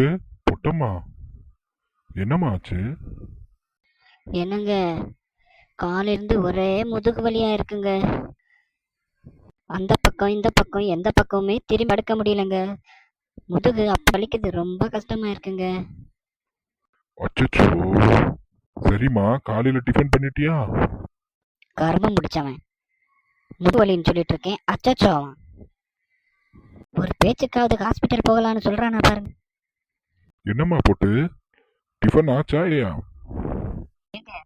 பொட்டு பொட்டம்மா. என்னம்மா ஆச்சு? என்னங்க காலிருந்து ஒரே முதுகு வலியா இருக்குங்க. அந்த பக்கம் இந்த பக்கம் எந்த பக்கமுமே திரும்பி படுக்க முடியலங்க. முதுகு அப்ப வலிக்குது ரொம்ப கஷ்டமா இருக்குங்க. அச்சச்சோ. சரிம்மா காலையில டிஃபன் பண்ணிட்டியா? கர்மம் முடிச்சவன். முதுகு வலின்னு சொல்லிட்டு இருக்கேன். அச்சச்சோ. அவன் ஒரு பேச்சுக்காவது ஹாஸ்பிட்டல் போகலான்னு சொல்றானா பாருங்க. என்னம்மா பொட்டு? டிஃபன் ஆச்சா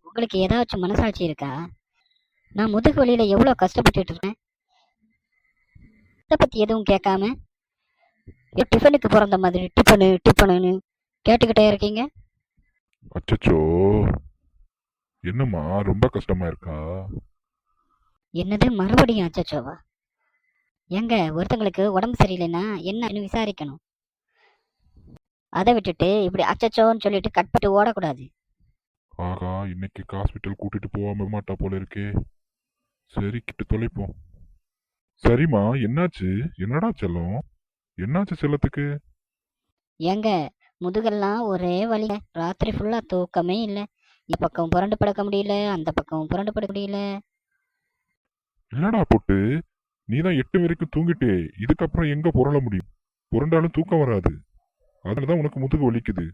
உங்களுக்கு ஏதாச்சும் மனசாட்சி இருக்கா? நான் முதுகு வலியில எவ்வளவு கஷ்டப்பட்டுட்டு இருக்கேன்? இதை பத்தி எதுவும் கேட்காம? டிஃபனுக்கு பிறந்த மாதிரி டிஃபனு டிஃபனுன்னு கேட்டுக்கிட்டே இருக்கீங்க? அச்சச்சோ. என்னம்மா ரொம்ப கஷ்டமா இருக்கா? என்னது மறுபடியும் அச்சச்சோவா? ஏங்க ஒருத்தங்களுக்கு உடம்பு சரியில்லைன்னா என்னன்னு விசாரிக்கணும்? அதை விட்டுட்டு இப்படி அச்சச்சோன்னு சொல்லிட்டு கட்பட்டு ஓடக்கூடாது. ஆகா இன்னைக்கு ஹாஸ்பிட்டல் கூட்டிட்டு போகாம மாட்டா போல இருக்கே. சரி கிட்ட தொலைப்போம். சரிம்மா என்னாச்சு? என்னடா செல்லம்? என்னாச்சு செல்லத்துக்கு? ஏங்க முதுகெல்லாம் ஒரே வலி. ராத்திரி ஃபுல்லா தூக்கமே இல்லை. இந்த பக்கம் புரண்டு படுக்க முடியல அந்த பக்கம் புரண்டு படுக்க முடியல. இல்லடா பொட்டு? நீ தான் எட்டு வரைக்கும் தூங்கிட்டே. இதுக்கப்புறம் எங்க புரள முடியும்? புரண்டாலும் தூக்கம் வராது. அதனாலதான் உனக்கு முதுகு வலிக்குது.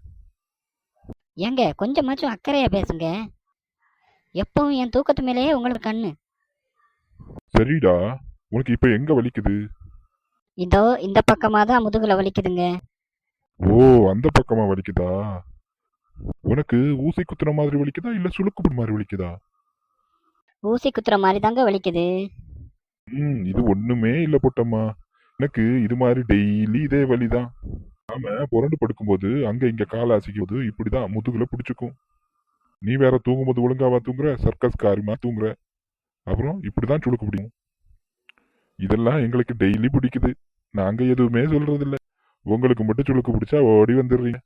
ஏங்க கொஞ்சமாச்சும் அக்கறையா பேசுங்க. எப்பவும் என் தூக்கத்து மேலேயே உங்களுக்கு கண்ணு. சரிடா உனக்கு இப்ப எங்க வலிக்குது? இதோ இந்த பக்கமா தான் முதுகுல வலிக்குதுங்க. ஓ அந்த பக்கமா வலிக்குதா? உனக்கு ஊசி குத்துற மாதிரி வலிக்குதா இல்ல சுளுக்கு மாதிரி வலிக்குதா? ஊசி குத்துற மாதிரி தாங்க வலிக்குது. ம் இது ஒண்ணுமே இல்ல பொட்டம்மா. எனக்கு இது மாதிரி டெய்லி இதே வலிதான். நாம புரண்டு படுக்கும்போது அங்க இங்க காலை அசைக்கும் போது இப்படிதான் முதுகுல பிடிச்சிக்கும். நீ வேற தூங்கும்போது ஒழுங்காவா தூங்குற சர்க்கஸ் காரியமா தூங்குற. அப்புறம் இப்படிதான் சுளுக்கு பிடிக்கும். இதெல்லாம் எங்களுக்கு டெய்லி பிடிக்குது. நாங்க எதுவுமே சொல்றது இல்ல உங்களுக்கு மட்டும் சுளுக்கு பிடிச்சா ஓடி வந்துடுறீங்க.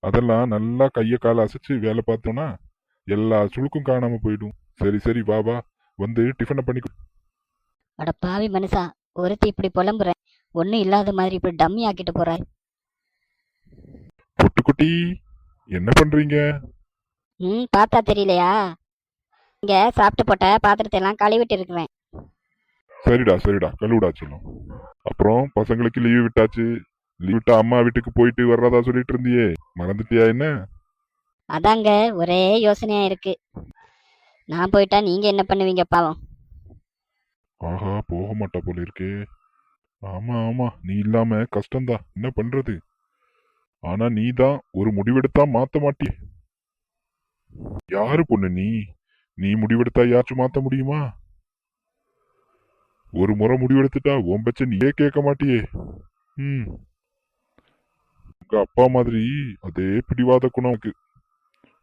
அதெல்லாம் நல்லா கைய காலை அசைச்சு வேலை பார்த்தோம்னா எல்லா சுளுக்கும் காணாம போயிடும். சரி சரி வா வா. வந்து டிஃபனை பண்ணி அட பாவி மனுஷா ஒருத்தி இப்படி புலம்புறேன் ஒன்றும் இல்லாத மாதிரி இப்படி டம்மி ஆக்கிட்டு போறாரு பொட்டுக்குட்டி என்ன பண்றீங்க? ம் பார்த்தா தெரியலையா? இங்க சாப்பிட்டு போட்ட பாத்திரத்தை எல்லாம் கழுவிட்டு இருக்கிறேன். சரிடா சரிடா கழுவிடா சொல்லும். அப்புறம் பசங்களுக்கு லீவு விட்டாச்சு. லீவ் விட்டா அம்மா வீட்டுக்கு போயிட்டு வர்றதா சொல்லிட்டு இருந்தியே. மறந்துட்டியா என்ன? அதாங்க ஒரே யோசனையா இருக்கு. நான் போயிட்டா நீங்க என்ன பண்ணுவீங்க பாவம். ஆஹா போக மாட்டா போல இருக்கே. ஆமா ஆமா. நீ இல்லாம கஷ்டம்தான் என்ன பண்றது? ஆனா நீ தான் ஒரு முடிவெடுத்தா மாத்த மாட்டியே. யாரு பொண்ணு நீ? நீ முடிவெடுத்தா யாச்சும் மாத்த முடியுமா? ஒரு முறை முடிவெடுத்துட்டா உன் பச்சை நீயே கேட்க மாட்டியே. ம். உங்க அப்பா மாதிரி அதே பிடிவாத குணம் உனக்கு.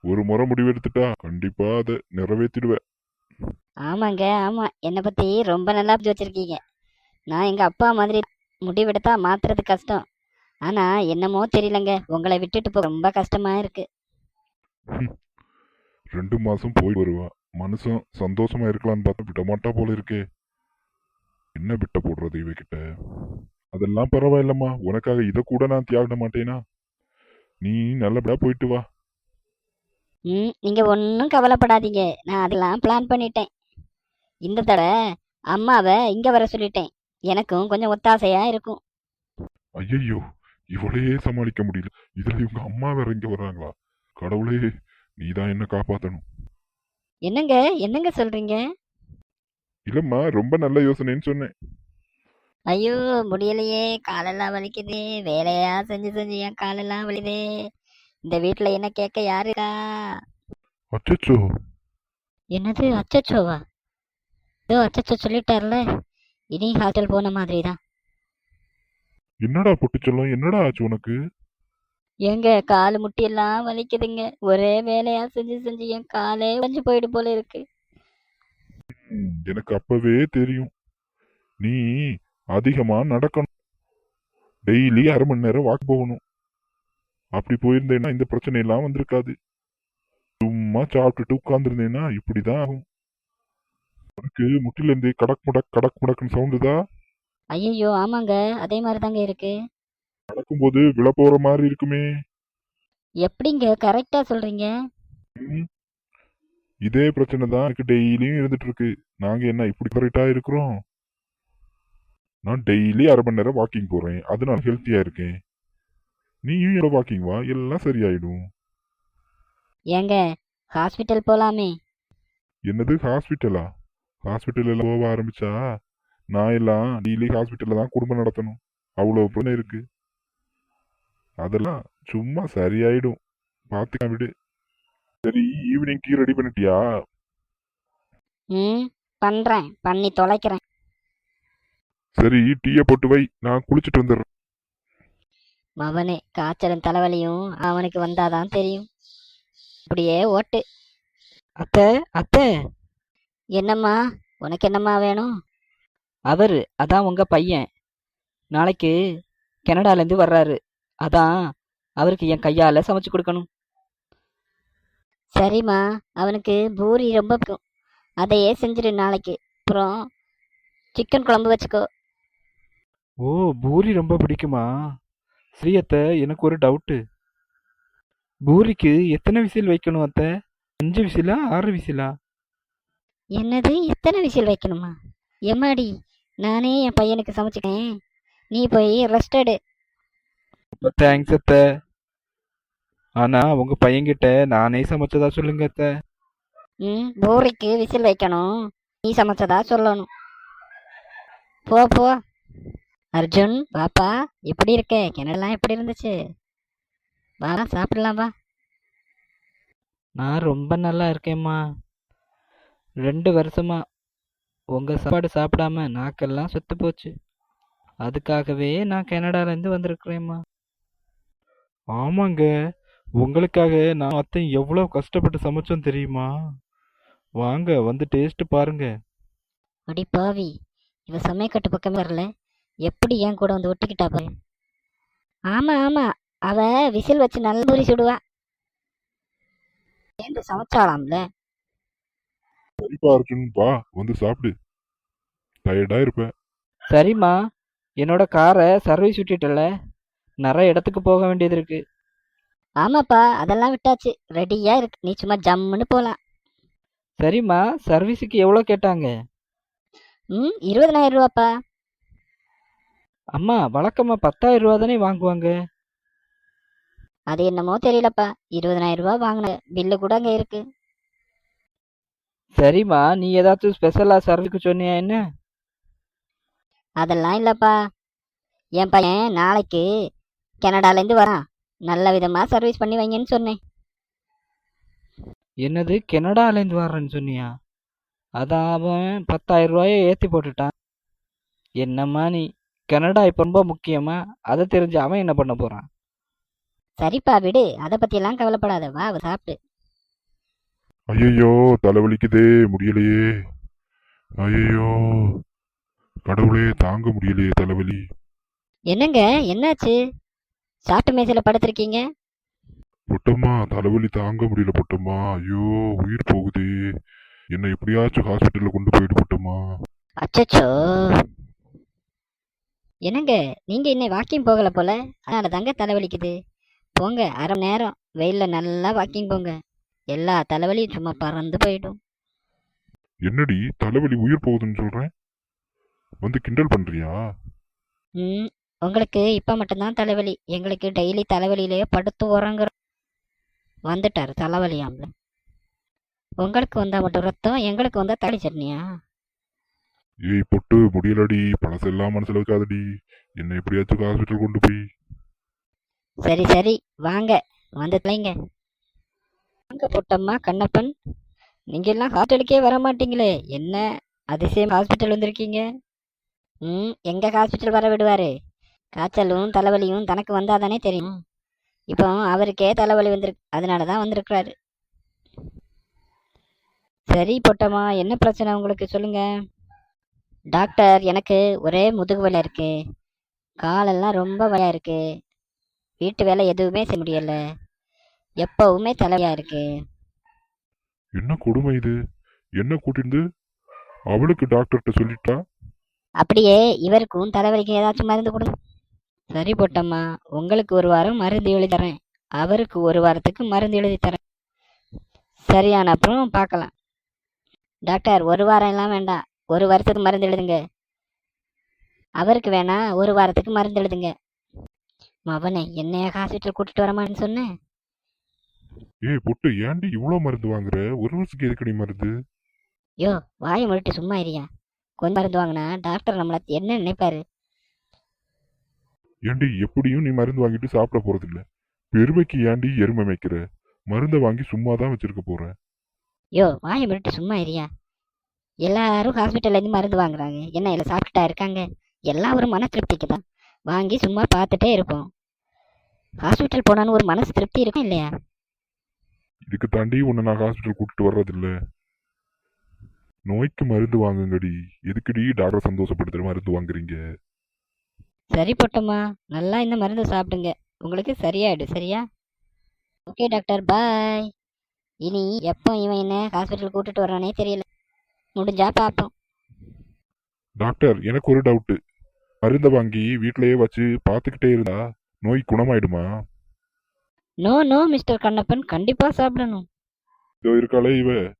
ஒரு முறை முடிவெடுத்துட்டா கண்டிப்பா அதை நிறைவேற்றிடுவேன் ஆமாங்க ஆமா. என்னை பத்தி ரொம்ப நல்லா வச்சிருக்கீங்க நான் எங்க அப்பா மாதிரி முடிவெடுத்தா மாத்துறது கஷ்டம். ஆனா என்னமோ தெரியலங்க. உங்களை விட்டுட்டு போக ரொம்ப கஷ்டமா இருக்கு. ரெண்டு மாசம் போய் வருவா மனுஷன் சந்தோஷமா இருக்கலாம்னு பார்த்தா விட மாட்டா போல இருக்கே. என்ன விட்ட போடுறது இவகிட்ட? அதெல்லாம் பரவாயில்லம்மா. உனக்காக இதை கூட நான் தியாகிட மாட்டேனா? நீ நல்லபடியா போயிட்டு வா. ம் நீங்க ஒன்றும் கவலைப்படாதீங்க. நான் அதெல்லாம் பிளான் பண்ணிட்டேன். இந்த தடவை அம்மாவை இங்க வர சொல்லிட்டேன். எனக்கும் கொஞ்சம் ஒத்தாசையா இருக்கும். ஐயையோ! இவளையே சமாளிக்க முடியல. இதுல இவங்க அம்மா வேற இங்க வர்றாங்களா? கடவுளே நீதான் என்ன காப்பாத்தணும்? என்னங்க? என்னங்க சொல்றீங்க? இல்லம்மா ரொம்ப நல்ல யோசனைன்னு சொன்னேன். ஐயோ! முடியலையே. காலெல்லாம் வலிக்குது. வேலையா செஞ்சு செஞ்சு என் காலெல்லாம் வலிக்குது இந்த வீட்ல என்ன கேட்க யாரு இருக்கா? அச்சச்சோ! என்னது? அச்சச்சோவா? ஏதோ அச்சச்சோ சொல்லிட்டார்ல. இனி ஹாஸ்டல் போன மாதிரி தான் என்னடா பொட்டுச்செல்லம்? என்னடா ஆச்சு உனக்கு? எங்க காலு முட்டியெல்லாம் வலிக்குதுங்க. ஒரே வேலையா செஞ்சு செஞ்சு என் காலே வலிஞ்சு போயிடு போல இருக்கு. ம், எனக்கு அப்பவே தெரியும். நீ அதிகமா நடக்கணும். டெய்லி அரை மணி நேரம் வாக் போகணும். அப்படி போயிருந்தேன்னா இந்த பிரச்சனை எல்லாம் வந்திருக்காது. சும்மா சாப்பிட்டுட்டு உட்கார்ந்துருந்தேன்னா இப்படிதான் ஆகும். உனக்கு முட்டில இருந்து கடக் முடக் கடக் முடக்குன்னு சவுண்டுதா ஐயோ ஆமாங்க. அதே மாதிரி தாங்க இருக்கு. நடக்கும்போது விழ போற மாதிரி இருக்குமே. எப்படிங்க? கரெக்டா சொல்றீங்க. ம். இதே பிரச்சனை தான் எனக்கு டெய்லியும் இருந்துட்டு இருக்கு. நாங்க என்ன இப்படி கரெக்டா இருக்கிறோம்? நான் டெய்லி அரை மணி நேரம் வாக்கிங் போறேன். அதனால ஹெல்த்தியா இருக்கேன். நீயும் எவ்வளோ வாக்கிங் வா? எல்லாம் சரியாயிடும். ஏங்க ஹாஸ்பிட்டல் போலாமே. என்னது? ஹாஸ்பிட்டலா ஹாஸ்பிட்டல் எல்லாம் போக ஆரம்பிச்சா நான் எல்லாம் டெய்லி ஹாஸ்பிட்டல்ல தான் குடும்பம் நடத்தணும். அவ்வளோ பிரச்சனை இருக்கு. அதெல்லாம் சும்மா சரியாயிடும். பார்த்துக்க விடு. சரி ஈவினிங் டீ ரெடி பண்ணிட்டியா? ம் பண்றேன். பண்ணி தொலைக்கிறேன். சரி டீயை போட்டு வை. நான் குளிச்சுட்டு வந்துடுறேன். மவனே காய்ச்சலும் தலைவலியும் அவனுக்கு வந்தாதான் தெரியும். அப்படியே ஓட்டு. அத்தை அத்தை. என்னம்மா? உனக்கு என்னம்மா வேணும்? அவரு அதான் உங்க பையன். நாளைக்கு கனடாலேருந்து வர்றாரு. அதான் அவருக்கு என் கையால சமைச்சு கொடுக்கணும். சரிம்மா. அவனுக்கு பூரி ரொம்ப பிடிக்கும். அதையே செஞ்சிரு நாளைக்கு. அப்புறம் சிக்கன் குழம்பு வச்சுக்கோ. ஓ பூரி ரொம்ப பிடிக்குமா? அத்தை எனக்கு ஒரு டவுட்டு. பூரிக்கு எத்தனை விசில் வைக்கணும் அத்தை? அஞ்சு விசிலா ஆறு விசிலா? என்னது? எத்தனை விசில் வைக்கணுமா? எம்மாடி நானே என் பையனுக்கு சமைச்சுக்கேன் நீ போய் ரெஸ்ட் எடு. தேங்க்ஸ் அத்தை. ஆனா உங்க பையன்கிட்ட நானே சமைச்சதா சொல்லுங்க அத்தை. ம் பூரிக்கு விசில் வைக்கணும். நீ சமைச்சதா சொல்லணும். போ போ. அர்ஜுன் பாப்பா எப்படி இருக்க? கிணறுலாம் எப்படி இருந்துச்சு? வா சாப்பிடலாம் வா. நான் ரொம்ப நல்லா இருக்கேம்மா. ரெண்டு வருஷமா உங்க சாப்பாடு சாப்பிடாம நாக்கெல்லாம் செத்து போச்சு. அதுக்காகவே நான் கனடாலேருந்து வந்திருக்கிறேம்மா. ஆமாங்க. உங்களுக்காக நான் அத்தை எவ்வளவு கஷ்டப்பட்டு சமைச்சோம் தெரியுமா? வாங்க வந்து டேஸ்ட் பாருங்க. அடி பாவி இவ சமயக்கட்டு பக்கமே வரல. எப்படி என் கூட வந்து ஒட்டிக்கிட்டா பாரு. ஆமா ஆமா. அவ விசில் வச்சு நல்ல பூரி சுடுவா. சேர்ந்து சமைச்சாலாம்ல சரிப்பா அர்ஜுன் வா வந்து சாப்பிடு. டயர்டா இருப்ப சரிம்மா. என்னோட காரை சர்வீஸ் விட்டுட்டல நிறைய இடத்துக்கு போக வேண்டியது இருக்கு. ஆமாப்பா. அதெல்லாம் விட்டாச்சு. ரெடியா இருக்கு. நீ சும்மா ஜம்முன்னு போலாம். சரிம்மா. சர்வீஸுக்கு எவ்வளோ கேட்டாங்க? ம் இருபதனாயிரம் ரூபாப்பா. அம்மா வழக்கமா பத்தாயிரம் ரூபா தானே வாங்குவாங்க? அது என்னமோ தெரியலப்பா. இருபதனாயிரம் ரூபாய் வாங்கின. பில்லு கூட அங்க இருக்கு. சரிம்மா நீ ஏதாச்சும் ஸ்பெஷலா சர்வீஸ்க்கு சொன்னியா என்ன? அதெல்லாம் இல்லப்பா. என் பையன் நாளைக்கு கனடால இருந்து வரான். நல்ல விதமா சர்வீஸ் பண்ணி வைங்கன்னு சொன்னேன். என்னது கனடாலேருந்து வர்றேன்னு சொன்னியா? அதான் அவன் பத்தாயிரம் ரூபாயை ஏற்றி போட்டுட்டான். என்னம்மா நீ கனடா இப்போ ரொம்ப முக்கியமா? அதை தெரிஞ்சு அவன் என்ன பண்ண போறான்? சரிப்பா விடு அதை பத்தி எல்லாம் கவலைப்படாத வா சாப்பிட்டு. ஐயையோ தலைவலிக்குதே முடியலையே. ஐயையோ கடவுளே தாங்க முடியலையே தலைவலி. என்னங்க என்னாச்சு? சாப்பிட்டு மேசையில படுத்திருக்கீங்க? பொட்டம்மா தலைவலி தாங்க முடியல பொட்டம்மா. ஐயோ உயிர் போகுதே. என்னை எப்படியாச்சும் ஹாஸ்பிட்டல்ல கொண்டு போயிடு பொட்டம்மா. அச்சச்சோ. என்னங்க நீங்க இன்னும் வாக்கிங் போகல போல? அதனால தாங்க தலைவலிக்குது. போங்க அரை நேரம். வெயில்ல நல்லா வாக்கிங் போங்க. எல்லா தலைவலியும் சும்மா பறந்து போயிடும். என்னடி தலைவலி உயிர் போகுதுன்னு சொல்றேன்? வந்து கிண்டல் பண்றியா? ம் உங்களுக்கு இப்போ மட்டும்தான் தலைவலி. எங்களுக்கு டெய்லி தலைவலியிலேயே படுத்து உறங்குறோம். வந்துட்டாரு தலைவலியாம்ல உங்களுக்கு வந்தா மட்டும் ரத்தம் எங்களுக்கு வந்தா தலை சட்னியா? ஏய் பொட்டு முடியலடி. பழசெல்லாம் மனசுல வைக்காதடி. என்னை எப்படியாச்சும் ஹாஸ்பிட்டல் கொண்டு போய். சரி சரி. வாங்க. வந்து தலைங்க வாங்க பொட்டம்மா கண்ணப்பன் நீங்க எல்லாம் ஹாஸ்பிட்டலுக்கே வர மாட்டீங்களே என்ன அதிசயம் ஹாஸ்பிட்டல் வந்திருக்கீங்க? ம் எங்க ஹாஸ்பிட்டல் வர விடுவாரு? காய்ச்சலும் தலைவலியும் தனக்கு வந்தாதானே தெரியும். இப்போ அவருக்கே தலைவலி வந்திருக்கு அதனால தான் வந்திருக்கிறாரு. சரி பொட்டம்மா என்ன பிரச்சனை உங்களுக்கு? சொல்லுங்க. டாக்டர் எனக்கு ஒரே முதுகு வலி இருக்கு. காலெல்லாம் ரொம்ப வலியா இருக்கு. வீட்டு வேலை எதுவுமே செய்ய முடியலை. எப்பவுமே தலைவலியா இருக்கு. என்ன கொடுமை இது? என்ன கூட்டிருந்து அவளுக்கு டாக்டர்கிட்ட சொல்லிட்டா? அப்படியே இவருக்கும் தலைவலிக்கு ஏதாச்சும் மருந்து கொடுங்க சரி பொட்டம்மா உங்களுக்கு ஒரு வாரம் மருந்து எழுதி தரேன். அவருக்கு ஒரு வாரத்துக்கு மருந்து எழுதி தரேன். சரியான அப்புறம் பார்க்கலாம். டாக்டர் ஒரு வாரம் எல்லாம் வேண்டாம். ஒரு வாரத்துக்கு மருந்து எழுதுங்க. அவருக்கு வேணா ஒரு வாரத்துக்கு மருந்து எழுதுங்க. மவனே என்னைய ஹாஸ்பிட்டல் கூட்டிட்டு வரமான்னு சொன்னேன் ஏய் பொட்டு ஏன்டி இவ்வளோ மருந்து வாங்குற? ஒரு வருஷத்துக்கு எதுக்கடி மருந்து? யோ வாயை முழுட்டு சும்மா இருயா கொஞ்சம் மருந்து வாங்கினா டாக்டர் நம்மள என்ன நினைப்பாரு? ஏண்டி எப்படியும் நீ மருந்து வாங்கிட்டு சாப்பிட போறதில்ல. பெருமைக்கு ஏண்டி எருமை மேய்க்கிற? மருந்தை வாங்கி சும்மா தான் வச்சிருக்க போற. யோ வாயை முழுட்டு சும்மா இருயா எல்லாரும் ஹாஸ்பிட்டல்ல இருந்து மருந்து வாங்குறாங்க. என்ன இல்லை சாப்பிட்டுட்டா இருக்காங்க? எல்லாம் ஒரு மன திருப்திக்கு தான் வாங்கி சும்மா பார்த்துட்டே இருப்போம். ஹாஸ்பிட்டல் போனான்னு ஒரு மனசு திருப்தி இருக்கும் இல்லையா? இதுக்கு தாண்டி உன்னை நான் ஹாஸ்பிட்டல் கூட்டிட்டு வர்றதில்ல. நோய்க்கு மருந்து வாங்குங்கடி. எதுக்குடி டாக்டர் சந்தோஷப்படுத்துற மருந்து வாங்குறீங்க? சரி போட்டோமா நல்லா இந்த மருந்து சாப்பிடுங்க. உங்களுக்கு சரியாயிடும் சரியா? ஓகே டாக்டர் பாய் இனி எப்போ இவன் என்ன ஹாஸ்பிட்டல் கூட்டிட்டு வரானே தெரியல. முடிஞ்சா பார்ப்போம். டாக்டர் எனக்கு ஒரு டவுட்டு மருந்தை வாங்கி வீட்டிலேயே வச்சு பார்த்துக்கிட்டே இருந்தா நோய் குணமாயிடுமா? நோ நோ மிஸ்டர் கண்ணப்பன் கண்டிப்பா சாப்பிடணும். இதோ இருக்காளே இவ.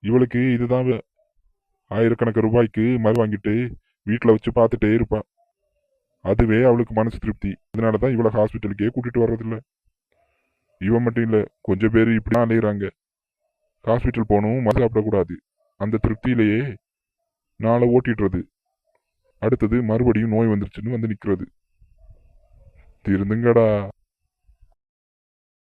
இவளுக்கு இதுதான் வே- ஆயிரக்கணக்கு ரூபாய்க்கு மறு வாங்கிட்டு வீட்டில் வச்சு பார்த்துட்டே இருப்பா. அதுவே அவளுக்கு மனசு திருப்தி. அதனால தான் இவளை ஹாஸ்பிட்டலுக்கே கூட்டிட்டு வர்றதில்ல. இவன் மட்டும் இல்லை கொஞ்சம் பேர் இப்படி தான் அலையிறாங்க. ஹாஸ்பிட்டல் போகணும் மது சாப்பிடக்கூடாது. அந்த திருப்தியிலேயே நாளை ஓட்டிடுறது. அடுத்தது மறுபடியும் நோய் வந்துருச்சுன்னு வந்து நிற்கிறது திருந்துங்கடா.